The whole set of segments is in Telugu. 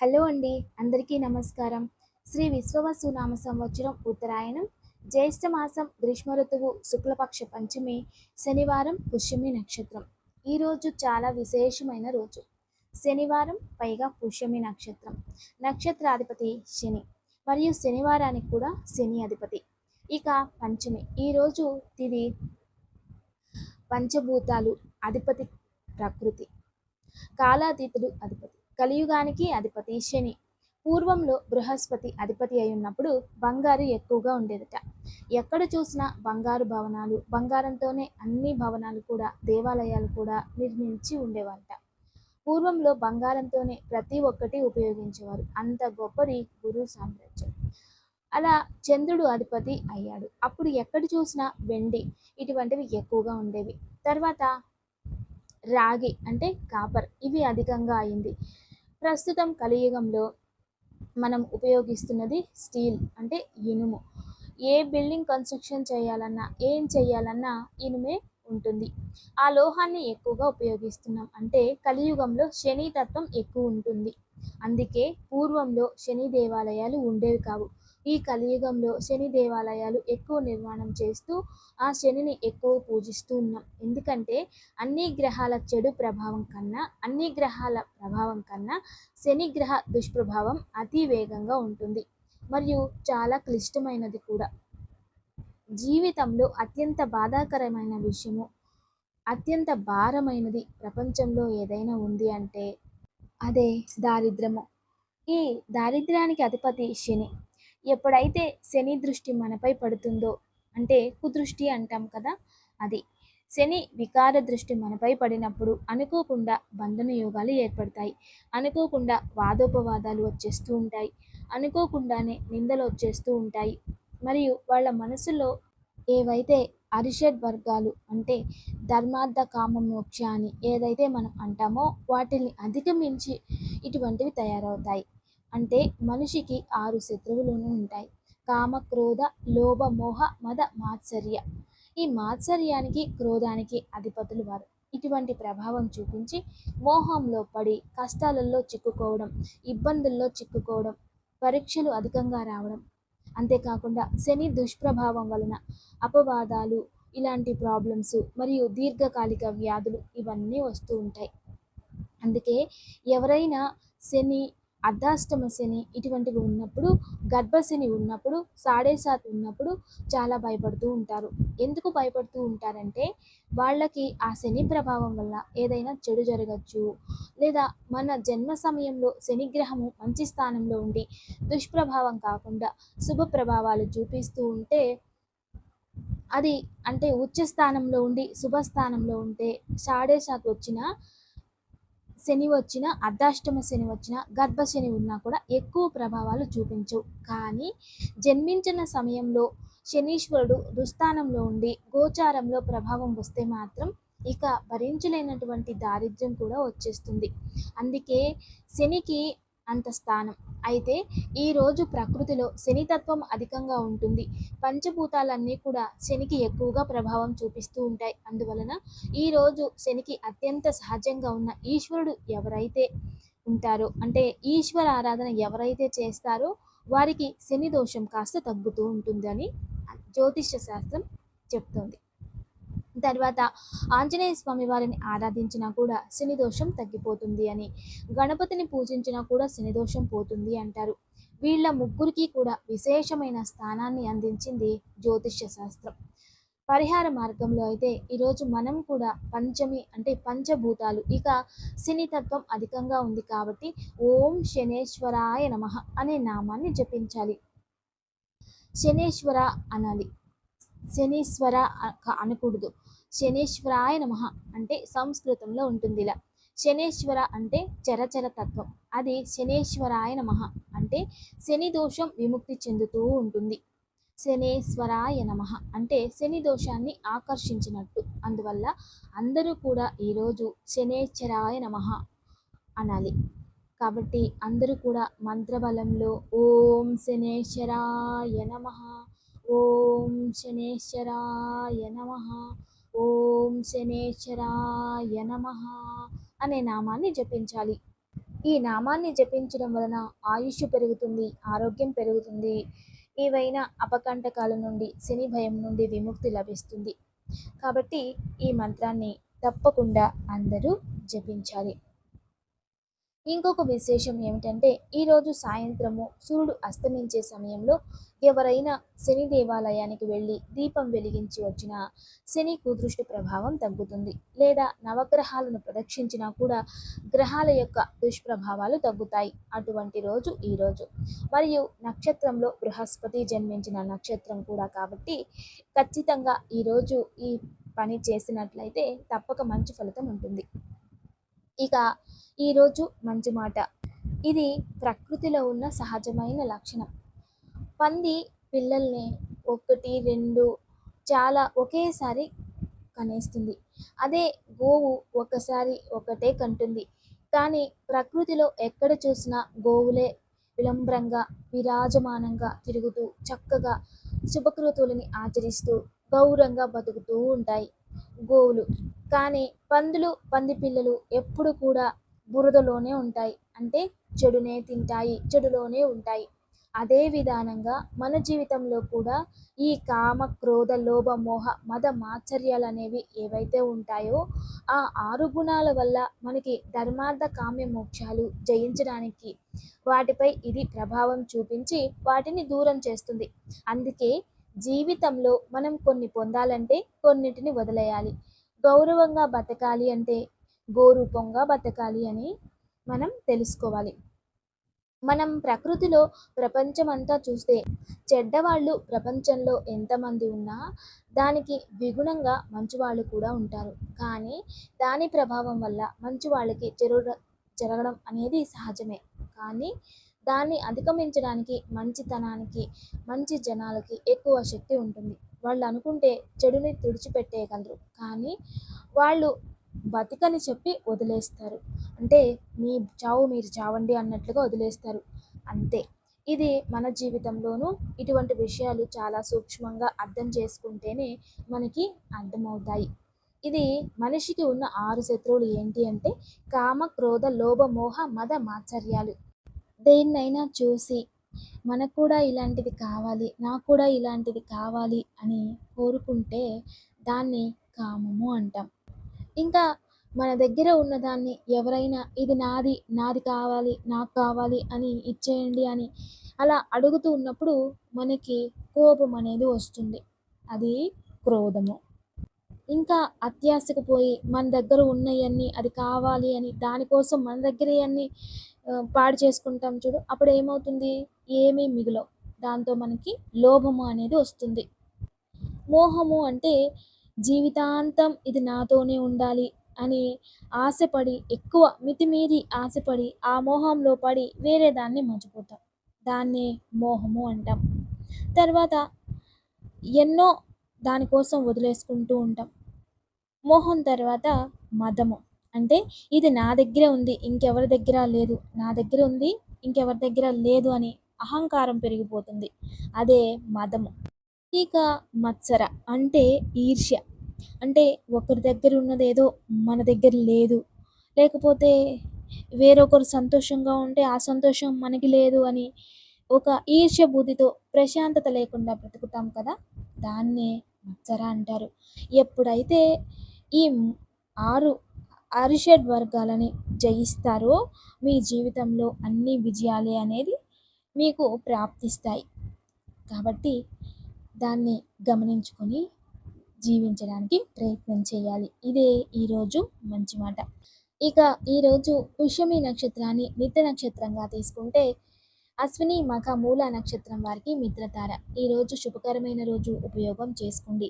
హలో అండి అందరికీ నమస్కారం. శ్రీ విశ్వవసు నామ సంవత్సరం ఉత్తరాయణం జ్యేష్ఠ మాసం గ్రీష్మ ఋతువు శుక్లపక్ష పంచమి శనివారం పుష్యమి నక్షత్రం. ఈరోజు చాలా విశేషమైన రోజు. శనివారం పైగా పుష్యమి నక్షత్రం. నక్షత్రాధిపతి శని మరియు శనివారానికి కూడా శని అధిపతి. ఇక పంచమి. ఈరోజు తిది పంచభూతాలు అధిపతి ప్రకృతి కాలాతీతుడు అధిపతి కలియుగానికి అధిపతి శని. పూర్వంలో బృహస్పతి అధిపతి అయి ఉన్నప్పుడు బంగారు ఎక్కువగా ఉండేదట. ఎక్కడ చూసినా బంగారు భవనాలు బంగారంతోనే అన్ని భవనాలు కూడా దేవాలయాలు కూడా నిర్మించి ఉండేవంట పూర్వంలో బంగారంతోనే ప్రతి ఒక్కటి ఉపయోగించేవారు. అంత గొప్పది గురు సామ్రాజ్యం. అలా చంద్రుడు అధిపతి అయ్యాడు. అప్పుడు ఎక్కడ చూసినా వెండి ఇటువంటివి ఎక్కువగా ఉండేవి. తర్వాత రాగి అంటే కాపర్ ఇవి అధికంగా అయింది. ప్రస్తుతం కలియుగంలో మనం ఉపయోగిస్తున్నది స్టీల్ అంటే ఇనుము. ఏ బిల్డింగ్ కన్స్ట్రక్షన్ చేయాలన్నా ఏం చేయాలన్నా ఇనుమే ఉంటుంది. ఆ లోహాన్ని ఎక్కువగా ఉపయోగిస్తున్నాం అంటే కలియుగంలో శని తత్వం ఎక్కువ ఉంటుంది. అందుకే పూర్వంలో శని దేవాలయాలు ఉండేవి కావు. ఈ కలియుగంలో శని దేవాలయాలు ఎక్కువ నిర్మాణం చేస్తూ ఆ శనిని ఎక్కువ పూజిస్తూ ఉన్నాం. ఎందుకంటే అన్ని గ్రహాల చెడు ప్రభావం కన్నా అన్ని గ్రహాల ప్రభావం కన్నా శని గ్రహ దుష్ప్రభావం అతి వేగంగా ఉంటుంది. మరియు చాలా క్లిష్టమైనది కూడా. జీవితంలో అత్యంత బాధాకరమైన విషయము అత్యంత భారమైనది ప్రపంచంలో ఏదైనా ఉంది అంటే అదే దారిద్రము. ఈ దారిద్ర్యానికి అధిపతి శని. ఎప్పుడైతే శని దృష్టి మనపై పడుతుందో అంటే కుదృష్టి అంటాం కదా అది. శని వికార దృష్టి మనపై పడినప్పుడు అనుకోకుండా బంధన యోగాలు ఏర్పడతాయి. అనుకోకుండా వాదోపవాదాలు వచ్చేస్తూ ఉంటాయి. అనుకోకుండానే నిందలు వచ్చేస్తూ ఉంటాయి. మరియు వాళ్ళ మనసులో ఏవైతే అరిషడ్ వర్గాలు అంటే ధర్మార్థ కామ మోక్ష అని ఏదైతే మనం అంటామో వాటిని అధిగమించి ఇటువంటివి తయారవుతాయి. అంటే మనిషికి ఆరు శత్రువులను ఉంటాయి. కామ క్రోధ లోభ మోహ మద మాత్సర్య. ఈ మాత్సర్యానికి క్రోధానికి అధిపతులు వారు. ఇటువంటి ప్రభావం చూపించి మోహంలో పడి కష్టాలలో చిక్కుకోవడం ఇబ్బందుల్లో చిక్కుకోవడం పరీక్షలు అధికంగా రావడం. అంతేకాకుండా శని దుష్ప్రభావం వలన అపవాదాలు ఇలాంటి ప్రాబ్లమ్స్ మరియు దీర్ఘకాలిక వ్యాధులు ఇవన్నీ వస్తూ ఉంటాయి. అందుకే ఎవరైనా శని అర్ధాష్టమ శని ఇటువంటివి ఉన్నప్పుడు గర్భశని ఉన్నప్పుడు సాడేసాత్ ఉన్నప్పుడు చాలా భయపడుతూ ఉంటారు. ఎందుకు భయపడుతూ ఉంటారంటే వాళ్ళకి ఆ శని ప్రభావం వల్ల ఏదైనా చెడు జరగచ్చు. లేదా మన జన్మ సమయంలో శనిగ్రహము మంచి స్థానంలో ఉండి దుష్ప్రభావం కాకుండా శుభ ప్రభావాలు చూపిస్తూ ఉంటే అది అంటే ఉచ్చ స్థానంలో ఉండి శుభస్థానంలో ఉంటే సాడేసాత్ వచ్చిన శని వచ్చిన అర్ధాష్టమ శని వచ్చిన గర్భ శని ఉన్నా కూడా ఎక్కువ ప్రభావాలు చూపించవు కానీ జన్మించిన సమయంలో శనీశ్వరుడు దుస్థానంలో ఉండి గోచారంలో ప్రభావం వస్తే మాత్రం ఇక భరించలేనటువంటి దారిద్ర్యం కూడా వచ్చేస్తుంది. అందుకే శనికి అంత స్థానం. అయితే ఈరోజు ప్రకృతిలో శనితత్వం అధికంగా ఉంటుంది. పంచభూతాలన్నీ కూడా శనికి ఎక్కువగా ప్రభావం చూపిస్తూ ఉంటాయి. అందువలన ఈరోజు శనికి అత్యంత సహజంగా ఉన్న ఈశ్వరుడు ఎవరైతే ఉంటారో అంటే ఈశ్వర ఆరాధన ఎవరైతే చేస్తారో వారికి శని దోషం కాస్త తగ్గుతూ ఉంటుందని జ్యోతిష్య శాస్త్రం చెప్తోంది. తర్వాత ఆంజనేయ స్వామి వారిని ఆరాధించినా కూడా శని దోషం తగ్గిపోతుంది అని. గణపతిని పూజించినా కూడా శని దోషం పోతుంది అంటారు. వీళ్ళ ముగ్గురికి కూడా విశేషమైన స్థానాన్ని అందించింది జ్యోతిష్య శాస్త్రం. పరిహార మార్గంలో అయితే ఈరోజు మనం కూడా పంచమి అంటే పంచభూతాలు. ఇక శనితత్వం అధికంగా ఉంది కాబట్టి ఓం శనేశ్వరాయ నమ అనే నామాన్ని జపించాలి. శనేశ్వర అనాలి. శనీశ్వర అనకూడదు. శనేశ్వరాయ నమ అంటే సంస్కృతంలో ఉంటుంది ఇలా శనేశ్వర అంటే చరచర తత్వం. అది శనేశ్వరాయ నమ అంటే శని దోషం విముక్తి చెందుతూ ఉంటుంది. శనేశ్వరాయ నమ అంటే శని దోషాన్ని ఆకర్షించినట్టు. అందువల్ల అందరూ కూడా ఈరోజు శనేశ్వరాయ నమ అనాలి. కాబట్టి అందరూ కూడా మంత్రబలంలో ఓం శనేశ్వరాయ నమ ఓం శనేశ్వరాయ నమ. ఓం శనేశ్వరాయ నమ అనే నామాన్ని జపించాలి. ఈ నామాన్ని జపించడం వలన ఆయుష్ పెరుగుతుంది ఆరోగ్యం పెరుగుతుంది. ఏవైనా అపకంటకాల నుండి శని భయం నుండి విముక్తి లభిస్తుంది. కాబట్టి ఈ మంత్రాన్ని తప్పకుండా అందరూ జపించాలి. ఇంకొక విశేషం ఏమిటంటే ఈరోజు సాయంత్రము సూర్యుడు అస్తమించే సమయంలో ఎవరైనా శని దేవాలయానికి వెళ్ళి దీపం వెలిగించి వచ్చిన శని కుదృష్టి ప్రభావం తగ్గుతుంది. లేదా నవగ్రహాలను ప్రదక్షించినా కూడా గ్రహాల యొక్క దుష్ప్రభావాలు తగ్గుతాయి. అటువంటి రోజు ఈ రోజు. మరియు నక్షత్రంలో బృహస్పతి జన్మించిన నక్షత్రం కూడా కాబట్టి ఖచ్చితంగా ఈరోజు ఈ పని చేసినట్లయితే తప్పక మంచి ఫలితం ఉంటుంది. ఇక ఈరోజు మంచి మాట. ఇది ప్రకృతిలో ఉన్న సహజమైన లక్షణం. పంది పిల్లల్ని ఒకటి రెండు చాలా ఒకేసారి కనేస్తుంది. అదే గోవు ఒకసారి ఒకటే కంటుంది. కానీ ప్రకృతిలో ఎక్కడ చూసినా గోవులే విలంబ్రంగా విరాజమానంగా తిరుగుతూ చక్కగా శుభకృతులని ఆచరిస్తూ గౌరవంగా బతుకుతూ ఉంటాయి. గోవులు. కానీ పందులు పంది పిల్లలు ఎప్పుడు కూడా బురదలోనే ఉంటాయి. అంటే చెడునే తింటాయి చెడులోనే ఉంటాయి. అదే విధానంగా మన జీవితంలో కూడా ఈ కామ క్రోధ లోభ మోహ మద మాచర్యాలు అనేవి ఏవైతే ఉంటాయో ఆ ఆరు గుణాల వల్ల మనకి ధర్మార్థ కామ్య మోక్షాలు జయించడానికి వాటిపై ఇది ప్రభావం చూపించి వాటిని దూరం చేస్తుంది. అందుకే జీవితంలో మనం కొన్ని పొందాలంటే కొన్నిటిని వదిలేయాలి. గౌరవంగా బతకాలి అంటే గోరూపంగా బతకాలి అని మనం తెలుసుకోవాలి. మనం ప్రకృతిలో ప్రపంచమంతా చూస్తే చెడ్డవాళ్ళు ప్రపంచంలో ఎంతమంది ఉన్నా దానికి ద్విగుణంగా మంచివాళ్ళు కూడా ఉంటారు. కానీ దాని ప్రభావం వల్ల మంచి వాళ్ళకి జరుగ జరగడం అనేది సహజమే. కానీ దాన్ని అధిగమించడానికి మంచితనానికి మంచి జనాలకి ఎక్కువ శక్తి ఉంటుంది. వాళ్ళు అనుకుంటే చెడుని తుడిచిపెట్టేయగలరు. కానీ వాళ్ళు బతికని చెప్పి వదిలేస్తారు. అంటే మీ చావు మీరు చావండి అన్నట్లుగా వదిలేస్తారు. అంతే. ఇది మన జీవితంలోనూ ఇటువంటి విషయాలు చాలా సూక్ష్మంగా అర్థం చేసుకుంటేనే మనకి అర్థమవుతాయి. ఇది మనిషికి ఉన్న ఆరు శత్రువులు ఏంటి అంటే కామ క్రోధ లోభ మోహ మద మాచర్యాలు దేన్నైనా చూసి మనకు కూడా ఇలాంటిది కావాలి నాకు కూడా ఇలాంటిది కావాలి అని కోరుకుంటే దాన్ని కామము అంటాం. ఇంకా మన దగ్గర ఉన్నదాన్ని ఎవరైనా ఇది నాది నాది కావాలి నాకు కావాలి అని ఇచ్చేయండి అని అలా అడుగుతూ ఉన్నప్పుడు మనకి కోపం అనేది వస్తుంది. అది క్రోధము. ఇంకా అత్యాశకు పోయి మన దగ్గర ఉన్నవన్నీ అది కావాలి అని దానికోసం మన దగ్గర అన్నీ పాడు చేసుకుంటాం చూడు. అప్పుడు ఏమవుతుంది? ఏమీ మిగలవు. దాంతో మనకి లోభము అనేది వస్తుంది. మోహము అంటే జీవితాంతం ఇది నాతోనే ఉండాలి అని ఆశపడి ఎక్కువ మితిమీరి ఆశపడి ఆ మోహంలో పడి వేరే దాన్ని మర్చిపోతాం. దాన్నే మోహము అంటాం. తర్వాత ఎన్నో దానికోసం వదిలేసుకుంటూ ఉంటాం. మోహం తర్వాత మదము. అంటే ఇది నా దగ్గర ఉంది ఇంకెవరి దగ్గర లేదు. నా దగ్గర ఉంది ఇంకెవరి దగ్గర లేదు అని అహంకారం పెరిగిపోతుంది. అదే మదము. ఇక మత్సర అంటే ఈర్ష్య. అంటే ఒకరి దగ్గర ఉన్నది ఏదో మన దగ్గర లేదు. లేకపోతే వేరొకరు సంతోషంగా ఉంటే ఆ సంతోషం మనకి లేదు అని ఒక ఈర్ష్య బుద్ధితో ప్రశాంతత లేకుండా బ్రతుకుతాం కదా? దాన్నే మత్సర అంటారు. ఎప్పుడైతే ఈ ఆరు అరిషడ్ వర్గాలని జయిస్తారో మీ జీవితంలో అన్ని విజయాలే అనేది మీకు ప్రాప్తిస్తాయి. కాబట్టి దాన్ని గమనించుకొని జీవించడానికి ప్రయత్నం చేయాలి. ఇదే ఈరోజు మంచి మాట. ఇక ఈరోజు పుష్యమి నక్షత్రాన్ని నిత్య నక్షత్రంగా తీసుకుంటే అశ్విని మఖ మూల నక్షత్రం వారికి మిత్రతార. ఈరోజు శుభకరమైన రోజు ఉపయోగం చేసుకోండి.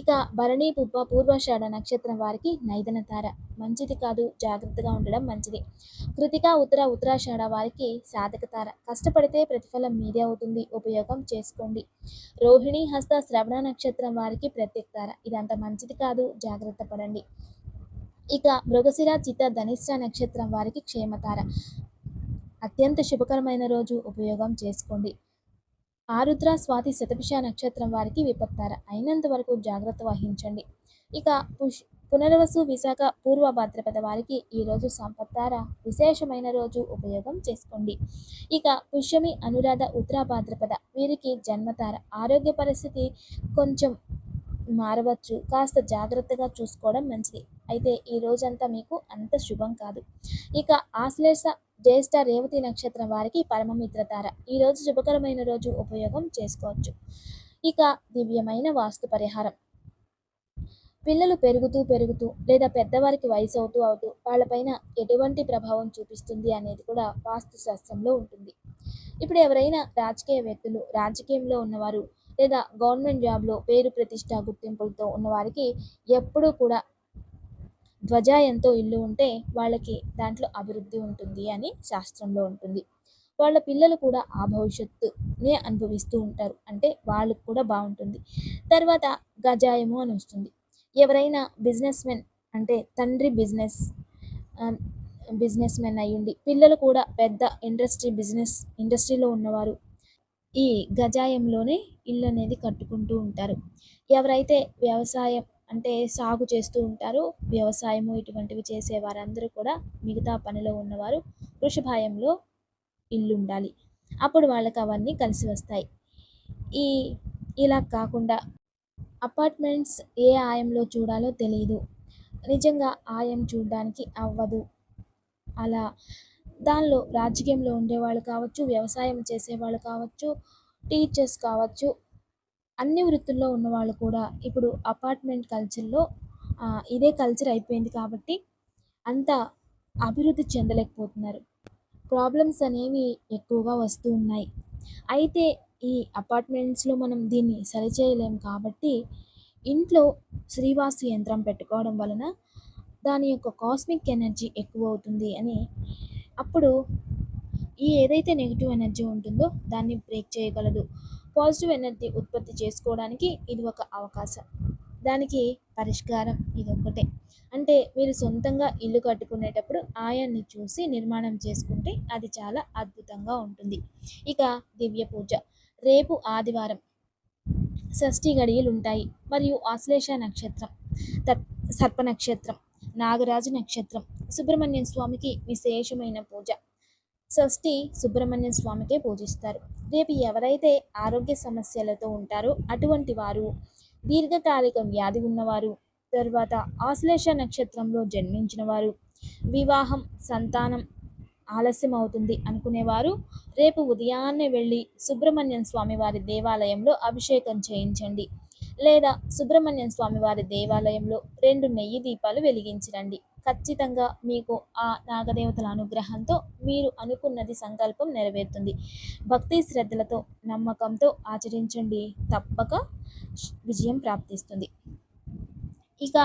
ఇక భరణి పుబ్బ పూర్వషాఢ నక్షత్రం వారికి నైదన తార మంచిది కాదు జాగ్రత్తగా ఉండడం మంచిది. కృతిక ఉత్తర ఉత్తరాషాఢ వారికి సాధక తార కష్టపడితే ప్రతిఫలం మీదే అవుతుంది ఉపయోగం చేసుకోండి. రోహిణి హస్త శ్రవణ నక్షత్రం వారికి ప్రత్యేక తార ఇదంత మంచిది కాదు జాగ్రత్త పడండి. ఇక మృగశిర చిత్త ధనిష్ట నక్షత్రం వారికి క్షేమతార. అత్యంత శుభకరమైన రోజు ఉపయోగం చేసుకోండి. ఆరుద్ర స్వాతి శతభిష నక్షత్రం వారికి విపత్తార. అయినంత వరకు జాగ్రత్త వహించండి. ఇక పుష్ పునర్వసు విశాఖ పూర్వ భాద్రపద వారికి ఈరోజు సంపత్తార. విశేషమైన రోజు ఉపయోగం చేసుకోండి. ఇక పుష్యమి అనురాధ ఉత్తర భాద్రపద వీరికి జన్మతార. ఆరోగ్య పరిస్థితి కొంచెం మారవచ్చు. కాస్త జాగ్రత్తగా చూసుకోవడం మంచిది. అయితే ఈ రోజంతా మీకు అంత శుభం కాదు. ఇక ఆశ్లేష జ్యేష్ఠ రేవతి నక్షత్రం వారికి పరమమిత్రతార. ఈరోజు శుభకరమైన రోజు ఉపయోగం చేసుకోవచ్చు. ఇక దివ్యమైన వాస్తు పరిహారం. పిల్లలు పెరుగుతూ పెరుగుతూ లేదా పెద్దవారికి వయసు అవుతూ అవుతూ వాళ్ళపైన ఎటువంటి ప్రభావం చూపిస్తుంది అనేది కూడా వాస్తు శాస్త్రంలో ఉంటుంది. ఇప్పుడు ఎవరైనా రాజకీయ వ్యక్తులు రాజకీయంలో ఉన్నవారు లేదా గవర్నమెంట్ జాబ్లో పేరు ప్రతిష్ట గుర్తింపులతో ఉన్నవారికి ఎప్పుడూ కూడా ధ్వజాయంతో ఇల్లు ఉంటే వాళ్ళకి దాంట్లో అభివృద్ధి ఉంటుంది అని శాస్త్రంలో ఉంటుంది. వాళ్ళ పిల్లలు కూడా ఆ భవిష్యత్తునే అనుభవిస్తూ ఉంటారు. అంటే వాళ్ళకు కూడా బాగుంటుంది. తర్వాత గజాయము అని వస్తుంది. ఎవరైనా బిజినెస్ మెన్ అంటే తండ్రి బిజినెస్ బిజినెస్ మెన్ అయ్యుండి పిల్లలు కూడా పెద్ద ఇండస్ట్రీ బిజినెస్ ఇండస్ట్రీలో ఉన్నవారు ఈ గజాయంలోనే ఇల్లు అనేది కట్టుకుంటూ ఉంటారు. ఎవరైతే వ్యవసాయం అంటే సాగు చేస్తూ ఉంటారు. వ్యవసాయము ఇటువంటివి చేసే వారందరూ కూడా మిగతా పనిలో ఉన్నవారు వృషభాయంలో ఇల్లు ఉండాలి అప్పుడు వాళ్ళకి అవన్నీ కలిసి వస్తాయి. ఈ ఇలా కాకుండా అపార్ట్మెంట్స్ ఏ ఆయంలో చూడాలో తెలియదు నిజంగా ఆయం చూడడానికి అవ్వదు. అలా దానిలో రాజకీయంలో ఉండేవాళ్ళు కావచ్చు వ్యవసాయం చేసేవాళ్ళు కావచ్చు టీచర్స్ కావచ్చు అన్ని వృత్తుల్లో ఉన్నవాళ్ళు కూడా ఇప్పుడు అపార్ట్మెంట్ కల్చర్లో ఇదే కల్చర్ అయిపోయింది కాబట్టి అంత అభివృద్ధి చెందలేకపోతున్నారు. ప్రాబ్లమ్స్ అనేవి ఎక్కువగా వస్తూ ఉన్నాయి. అయితే ఈ అపార్ట్మెంట్స్లో మనం దీన్ని సరిచేయలేం కాబట్టి ఇంట్లో శ్రీవాసు యంత్రం పెట్టుకోవడం వలన దాని యొక్క కాస్మిక్ ఎనర్జీ ఎక్కువ అవుతుంది అని అప్పుడు ఈ ఏదైతే నెగిటివ్ ఎనర్జీ ఉంటుందో దాన్ని బ్రేక్ చేయగలదు. పాజిటివ్ ఎనర్జీ ఉత్పత్తి చేసుకోవడానికి ఇది ఒక అవకాశం. దానికి పరిష్కారం ఇది ఒక్కటే అంటే మీరు సొంతంగా ఇల్లు కట్టుకునేటప్పుడు ఆయాన్ని చూసి నిర్మాణం చేసుకుంటే అది చాలా అద్భుతంగా ఉంటుంది. ఇక దివ్య పూజ. రేపు ఆదివారం షష్ఠి గడియలు ఉంటాయి మరియు ఆశ్లేష నక్షత్రం సర్ప నక్షత్రం నాగరాజు నక్షత్రం సుబ్రహ్మణ్యం స్వామికి విశేషమైన పూజ. షష్ఠి సుబ్రహ్మణ్యం స్వామికే పూజిస్తారు. రేపు ఎవరైతే ఆరోగ్య సమస్యలతో ఉంటారో అటువంటి వారు దీర్ఘకాలిక వ్యాధి ఉన్నవారు తర్వాత ఆశ్లేష నక్షత్రంలో జన్మించిన వారు వివాహం సంతానం ఆలస్యం అవుతుంది అనుకునేవారు రేపు ఉదయాన్నే వెళ్ళి సుబ్రహ్మణ్యం స్వామి వారి దేవాలయంలో అభిషేకం చేయించండి. లేదా సుబ్రహ్మణ్యం స్వామి వారి దేవాలయంలో రెండు నెయ్యి దీపాలు వెలిగించరండి. ఖచ్చితంగా మీకు ఆ నాగదేవతల అనుగ్రహంతో మీరు అనుకున్నది సంకల్పం నెరవేరుతుంది. భక్తి శ్రద్ధలతో నమ్మకంతో ఆచరించండి. తప్పక విజయం ప్రాప్తిస్తుంది. ఇక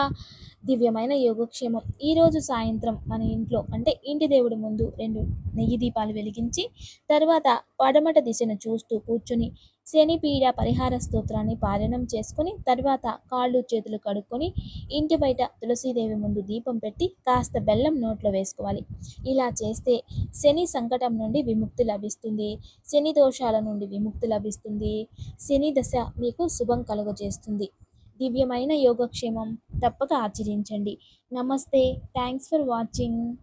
దివ్యమైన యోగక్షేమం. ఈరోజు సాయంత్రం మన ఇంట్లో అంటే ఇంటి దేవుడి ముందు రెండు నెయ్యి దీపాలు వెలిగించి తర్వాత పడమట దిశను చూస్తూ కూర్చుని శని పీడ పరిహార స్తోత్రాన్ని పారాయణం చేసుకుని తర్వాత కాళ్ళు చేతులు కడుక్కొని ఇంటి బయట తులసీదేవి ముందు దీపం పెట్టి కాస్త బెల్లం నోట్లో వేసుకోవాలి. ఇలా చేస్తే శని సంకటం నుండి విముక్తి లభిస్తుంది శని దోషాల నుండి విముక్తి లభిస్తుంది శని దశ మీకు శుభం కలుగజేస్తుంది. దివ్యమైన యోగక్షేమం తప్పక ఆచరించండి. నమస్తే. Thanks for watching